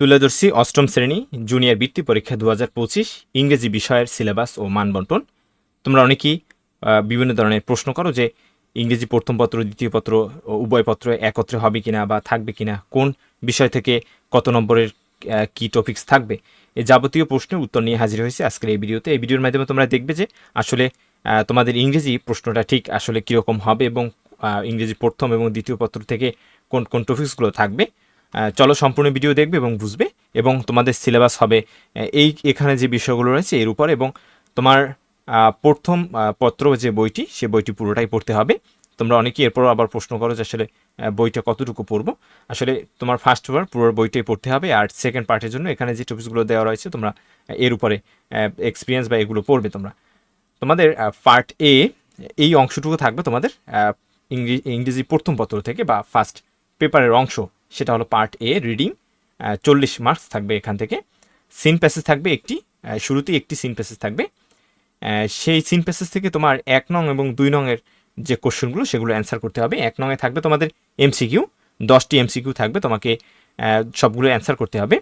তুলে ধরছি অষ্টম শ্রেণি জুনিয়র বৃত্তি পরীক্ষা দু হাজার পঁচিশ ইংরেজি বিষয়ের সিলেবাস ও মানবন্টন। তোমরা অনেকেই বিভিন্ন ধরনের প্রশ্ন করো যে ইংরেজি প্রথম পত্র, দ্বিতীয় পত্র উভয় পত্র একত্রে হবে কিনা বা থাকবে কিনা, কোন বিষয় থেকে কত নম্বরের কি টপিকস থাকবে? এই যাবতীয় প্রশ্নের উত্তর নিয়ে হাজির হয়েছে আজকের এই ভিডিওতে। এই ভিডিওর মাধ্যমে তোমরা দেখবে যে আসলে তোমাদের ইংরেজি প্রশ্নটা ঠিক আসলে কীরকম হবে এবং ইংরেজি প্রথম এবং দ্বিতীয় পত্র থেকে কোন কোন টপিকসগুলো থাকবে। চলো সম্পূর্ণ ভিডিও দেখবে এবং বুঝবে এবং তোমাদের সিলেবাস হবে এই এখানে যে বিষয়গুলো রয়েছে এর উপর এবং তোমার প্রথম পত্র যে বইটি, সে বইটি পুরোটাই পড়তে হবে। তোমরা অনেকেই এরপর আবার প্রশ্ন করো যে আসলে বইটা কতটুকু পড়ব। আসলে তোমার ফার্স্ট বার পুরো বইটাই পড়তে হবে আর সেকেন্ড পার্টের জন্য এখানে যে টপিকসগুলো দেওয়া রয়েছে তোমরা এর উপরে এক্সপিরিয়েন্স বা এগুলো পড়বে তোমরা। তোমাদের পার্ট এ এই অংশটুকু থাকবে তোমাদের ইংরেজি প্রথম পত্র থেকে বা ফার্স্ট পেপারের অংশ। সেটা হলো পার্ট এ রিডিং চল্লিশ মার্কস থাকবে এখান থেকে। সিন প্যাসেজ থাকবে একটি শুরুতেই একটি সিন প্যাসেজ থাকবে। সেই সিন প্যাসেজ থেকে তোমার এক নং এবং দুই নংয়ের যে কোশ্চেনগুলো সেগুলো অ্যান্সার করতে হবে। এক নংয়ে থাকবে তোমাদের এমসিকিউ দশটি এমসিকিউ থাকবে তোমাকে সবগুলো অ্যান্সার করতে হবে।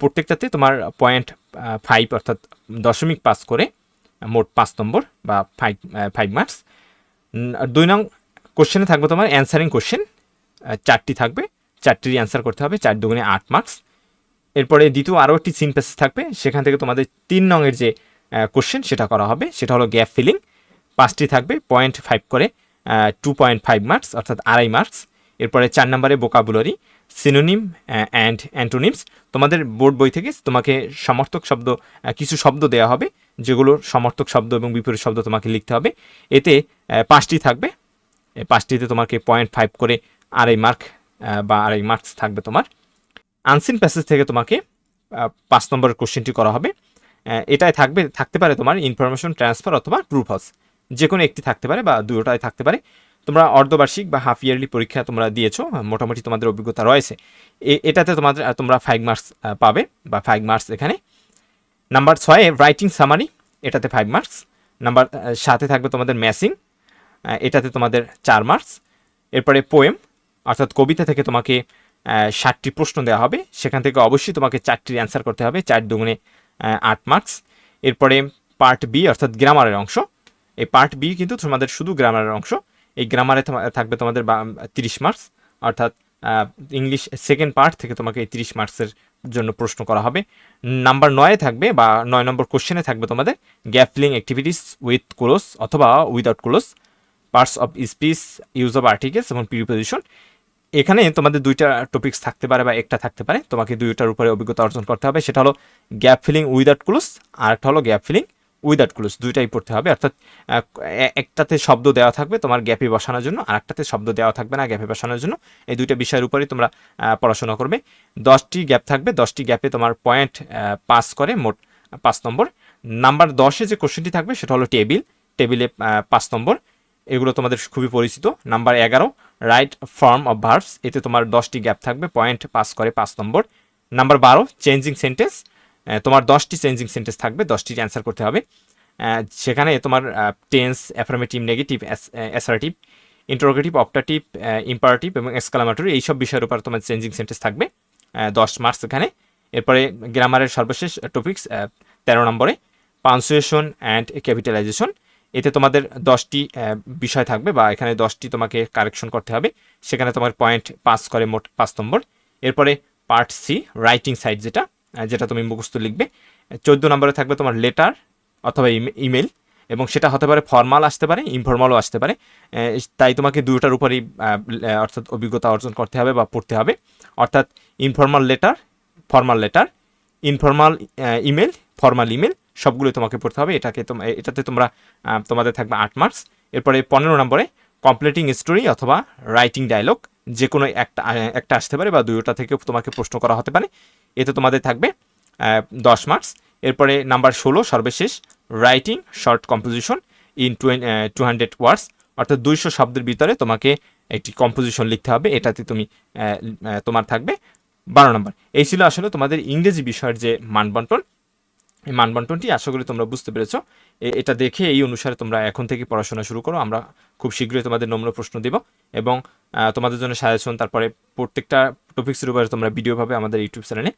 প্রত্যেকটাতে তোমার পয়েন্ট ফাইভ অর্থাৎ দশমিক পাস করে, মোট পাঁচ নম্বর বা ফাইভ ফাইভ মার্কস দুই নং কোশ্চেনে থাকবে তোমার অ্যান্সারিং কোশ্চেন চারটি থাকবে। চারটির অ্যান্সার করতে হবে, চার দুগুণে আট মার্কস এরপরে দ্বিতীয় আরও একটি সিন প্যাসেজ থাকবে, সেখান থেকে তোমাদের তিন নংয়ের যে কোশ্চেন সেটা করা হবে, সেটা হলো গ্যাপ ফিলিং পাঁচটি থাকবে পয়েন্ট ফাইভ করে টু পয়েন্ট ফাইভ মার্কস অর্থাৎ আড়াই মার্কস এরপরে চার নম্বরে বোকাবুলারি সিনোনিম অ্যান্ড অ্যান্টোনিমস তোমাদের বোর্ড বই থেকে তোমাকে সমর্থক শব্দ কিছু শব্দ দেওয়া হবে যেগুলো সমর্থক শব্দ এবং বিপরীত শব্দ তোমাকে লিখতে হবে। এতে পাঁচটি থাকবে পাঁচটিতে তোমাকে পয়েন্ট ফাইভ করে আড়াই মার্ক বা আড়াই মার্কস থাকবে তোমার। আনসিন প্যাসেজ থেকে তোমাকে পাঁচ নম্বরের কোশ্চেনটি করা হবে। এটাই থাকবে, থাকতে পারে তোমার ইনফরমেশন ট্রান্সফার অথবা ট্রু ফলস যে কোনো একটি থাকতে পারে বা দুটোটাই থাকতে পারে। তোমরা অর্ধবার্ষিক বা হাফ ইয়ারলি পরীক্ষা তোমরা দিয়েছ মোটামুটি তোমাদের অভিজ্ঞতা রয়েছে। এটাতে তোমাদের তোমরা ফাইভ মার্কস পাবে বা ফাইভ মার্কস এখানে। নাম্বার ছয়ে রাইটিং সামারি এটাতে ফাইভ মার্কস নাম্বার সাথে থাকবে তোমাদের ম্যাসিং এটাতে তোমাদের চার মার্কস এরপরে পোয়েম অর্থাৎ কবিতা থেকে তোমাকে ষাটটি প্রশ্ন দেওয়া হবে। সেখান থেকে অবশ্যই তোমাকে চারটির অ্যান্সার করতে হবে, চার দুগুণে আট মার্কস এরপরে পার্ট বি অর্থাৎ গ্রামারের অংশ। এই পার্ট বি কিন্তু তোমাদের শুধু গ্রামারের অংশ। এই গ্রামারে থাকবে তোমাদের তিরিশ মার্কস অর্থাৎ ইংলিশ সেকেন্ড পার্ট থেকে তোমাকে এই তিরিশ মার্কসের জন্য প্রশ্ন করা হবে। নাম্বার নয়ে থাকবে বা নয় নম্বর কোশ্চেনে থাকবে তোমাদের gap filling activities with cloze অথবা without cloze parts of speech use of articles এবং প্রিপোজিশন এখানে তোমাদের দুইটা টপিকস থাকতে পারে বা একটা থাকতে পারে। তোমাকে দুইটার উপরে অভিজ্ঞতা অর্জন করতে হবে। সেটা হলো গ্যাপ ফিলিং উইদাউট ক্লোজ আর একটা হলো গ্যাপ ফিলিং উইদাউট ক্লোজ দুইটাই পড়তে হবে। অর্থাৎ একটাতে শব্দ দেওয়া থাকবে তোমার গ্যাপে বসানোর জন্য আর একটাতে শব্দ দেওয়া থাকবে না গ্যাপে বসানোর জন্য। এই দুইটা বিষয়ের উপরেই তোমরা পড়াশোনা করবে। দশটি গ্যাপ থাকবে। দশটি গ্যাপে তোমার পয়েন্ট পাস করে মোট পাঁচ নম্বর। নাম্বার দশে যে কোশ্চেনটি থাকবে সেটা হলো টেবিল টেবিলে পাঁচ নম্বর। এগুলো তোমাদের খুবই পরিচিত। নাম্বার এগারো রাইট ফর্ম অফ ভার্বস এতে তোমার দশটি গ্যাপ থাকবে পয়েন্ট পাস করে পাঁচ নম্বর। নাম্বার বারো চেঞ্জিং সেন্টেন্স তোমার দশটি চেঞ্জিং সেন্টেন্স থাকবে, দশটি অ্যান্সার করতে হবে। সেখানে তোমার tense affirmative negative assertive interrogative optative imperative এবং এক্সক্লামেটরি এইসব বিষয়ের উপর তোমার চেঞ্জিং সেন্টেন্স থাকবে। দশ মার্কস এখানে। এরপরে গ্রামারের সর্বশেষ টপিক্স তেরো নম্বরে পাঞ্চুয়েশন অ্যান্ড ক্যাপিটালাইজেশন এতে তোমাদের দশটি বিষয় থাকবে বা এখানে দশটি তোমাকে কারেকশন করতে হবে। সেখানে তোমার পয়েন্ট পাস করে মোট পাঁচ নম্বর। এরপরে পার্ট সি রাইটিং সাইড যেটা যেটা তুমি মুখস্থ লিখবে। চোদ্দ নম্বরে থাকবে তোমার লেটার অথবা ইমেল এবং সেটা হতে পারে ফর্মাল আসতে পারে ইনফর্মালও আসতে পারে। তাই তোমাকে দুটোর উপরেই অর্থাৎ অভিজ্ঞতা অর্জন করতে হবে বা পড়তে হবে। অর্থাৎ informal letter formal letter informal email formal email সবগুলো তোমাকে পড়তে হবে। এটাকে এটাতে তোমরা তোমাদের থাকবে আট মার্কস এরপরে পনেরো নম্বরে কমপ্লিটিং স্টোরি অথবা রাইটিং ডায়লগ যে কোনো একটা একটা আসতে পারে বা দুইটা থেকে তোমাকে প্রশ্ন করা হতে পারে। এতে তোমাদের থাকবে দশ মার্কস এরপরে নাম্বার ষোলো, সর্বশেষ writing short composition in two hundred words অর্থাৎ দুইশো শব্দের ভিতরে তোমাকে একটি কম্পোজিশন লিখতে হবে। এটাতে তুমি তোমার থাকবে বারো নম্বর। এই ছিল আসলে তোমাদের ইংরেজি বিষয়ের যে মানবন্টন। এই মানবন্টনটি, আশা করি তোমরা বুঝতে পেরেছ। এটা দেখে এই অনুসারে তোমরা এখন থেকে পড়াশোনা শুরু করো। আমরা খুব শীঘ্রই তোমাদের নম্র প্রশ্ন দেব এবং তোমাদের জন্য সাজেশন, তারপরে প্রত্যেকটা টপিক্সের উপরে তোমরা ভিডিও পাবে আমাদের ইউটিউব চ্যানেলে